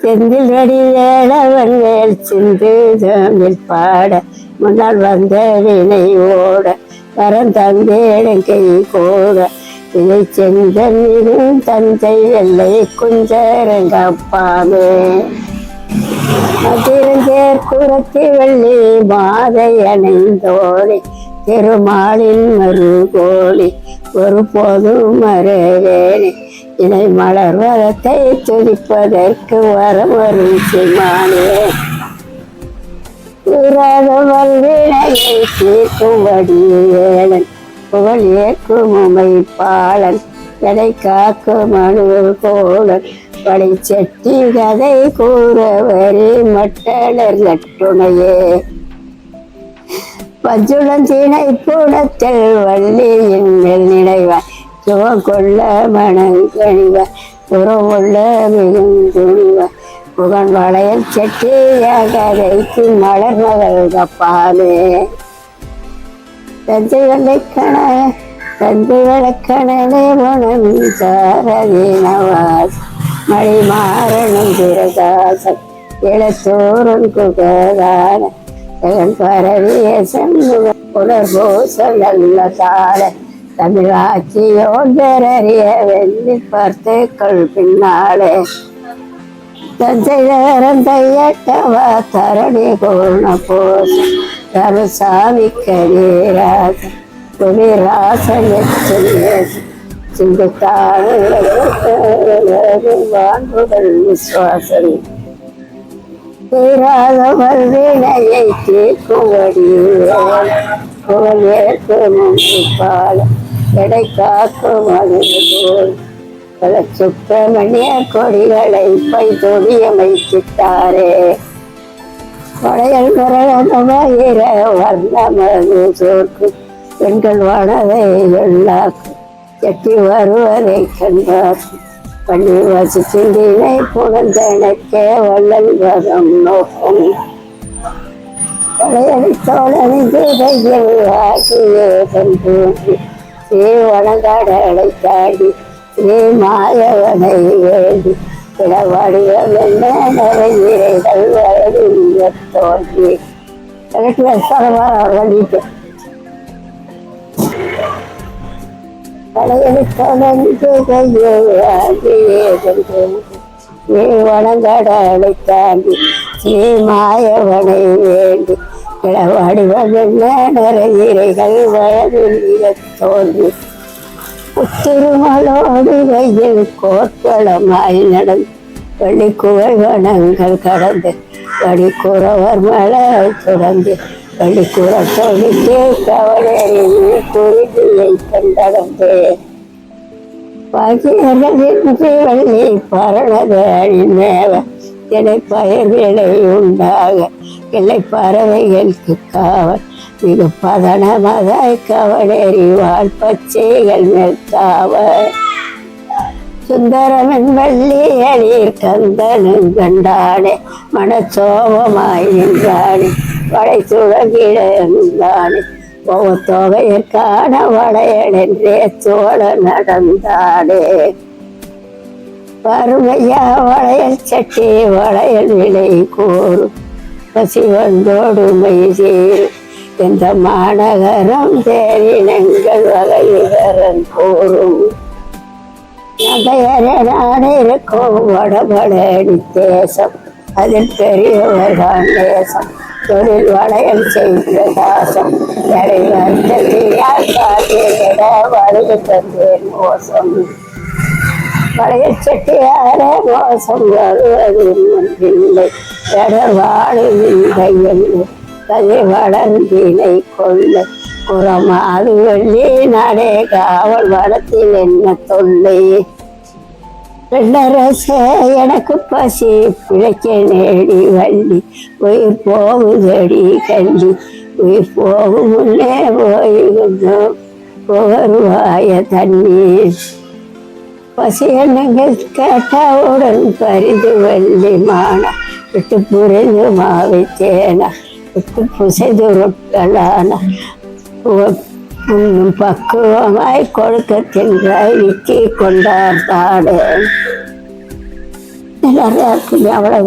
செந்தில் வடி வேளவன் மேல் சிந்து தமிழ் பாட முன்னால் வந்த வினை ஓட வரம் தந்தேடன் கை கோட இதை செந்தமிழும் தந்தை வெள்ளை குஞ்சரங்கப்பாமே மதிரஞ்சேர் குரத்தி வெள்ளி மாதை அணைந்தோழி திருமாலின் மறுகோழி ஒரு போதும் மறவேனே இணை மலர் வரத்தை துடிப்பதற்கு வரம் வரும் சிமானே கூறாத வினையை தீர்க்கும் ஏழன் புகழ் ஏற்கும் உமைப்பாளன் எதை காக்கும் அணு கோளன் படை செட்டி கதை கூறவரே மட்டலர் நட்டுணையே பஞ்சுளஞ்சீனை கூடத்தில் வள்ளியின் சுகம் கொள்ள மனங்கணிவ உறவுள்ள மிகுந்துணிவ புகன் வளையல் செட்டியாக மலர் மகள் கப்பாலே. தஞ்சை வெள்ளைக்கண தந்தை விளக்கணனே மனம் சாரதீனவாஸ் மழை மாறணும் பிரகாசம் இளத்தோறும் குகதான. பரவிய சண்முக புனர்பூச நல்ல கால தமிழாட்சியோதரிய வெள்ளி பார்த்துக்கள் பின்னாலே. தஞ்சை நகரம் தையட்டவா தரணி கோண போச தருசாமி கரீராச துணிராசன் சிந்துத்தானுகள் விசுவாசம். தீராத வல்வினையை தீர்க்கும்படி புகழேற்கும் பாலம் எடை காக்கும் அழுது பல சுப்பிரமணிய கொடிகளை பை தொடியமைத்திட்டாரே படையல் மரணமயிர வர்ணமது சோர்க்கு பெண்கள் வானதை எல்லாக்கும் எட்டி வருவதை கண்டார் பள்ளி வாசி சிந்தினை புகழ்ந்தனக்கே வள்ளல் வரம் நோக்கம் படையளித்தோழனின் ஆகியே கண்டு ஸ்ரீ வனகாடலை தாண்டி ஸ்ரீ மாயவனை வேண்டி பிளவடிவம் என்ன நிறைவீரைகள் வயதில் தோன்றி எனக்கு சரமாக வலிட்டு படையளித்தோழனின் ஆகியே தாண்டி நீ மாயவனை வேண்டி பிளவடிவம் என்ன நிறைவீரைகள் வயதில் தோன்றி புத்திருமலோடு வெயில் கோட்களமாய் நடந்து பள்ளிக்குவள் வனங்கள் கடந்து வடிக்குறவர் மலை தொடர்ந்து பள்ளிக்குற தொழிற்கே கவலேறி குருதியை கண்டடந்து. பாக்கியர்களின்றி வள்ளி பரணது அழிமேவ பயிர்களை உண்டாக. கிளை பறவைகளுக்கு காவல் மிகு பதனமதாய் கவலறிவாள் பச்சைகள் மேல் காவல். சுந்தரமின் வள்ளி அழீர் கந்தனும் கண்டானே மனச்சோபமாய் நின்றானே வடை சுழகிழந்தானே ஒவ்வொரு தொகையிற்கான வளையலென்றே சோழ நடந்தானே. வறுமையா வளையல் சட்டே வளையல் விலை கூறும். பசி வந்தோடு சேரும் எந்த மாநகரம் தேரினங்கள் வகைகரன் கூறும். இருக்கும் வடபழனி தேசம் அதில் பெரியவர்கள் தேசம் தொழில் வளையல் செய்த தாசம். வருது தந்தேன் மோசம். பழைய செட்டியாரே மோசம் வருவதில்லை எடர் வாழுகின்ற என்று கதை வளர்ந்தினை கொள்ள குறமாது வெள்ளி நடே காவல் வளத்தில் என்ன தொல்லை ரெண்டரசே எனக்கு பசி பிழைக்க நேடி வள்ளி உயிர் போகுதடி கள்ளி உயிர் போகும் முன்னே போயிருந்தோம். வருவாய தண்ணீர். പശുവെണ്ണങ്ങൾ കേട്ടോടും പരിതു വല്ലി മാണ ഇട്ട് പുരഞ്ഞു മാവിച്ചേണ ഇട്ട് പുസതുറുക്കളാണ ഒന്നും പക്വമായി കൊടുക്കത്തിനായിരിക്കൊണ്ടാർത്താട് എല്ലാവർക്കും അവളെ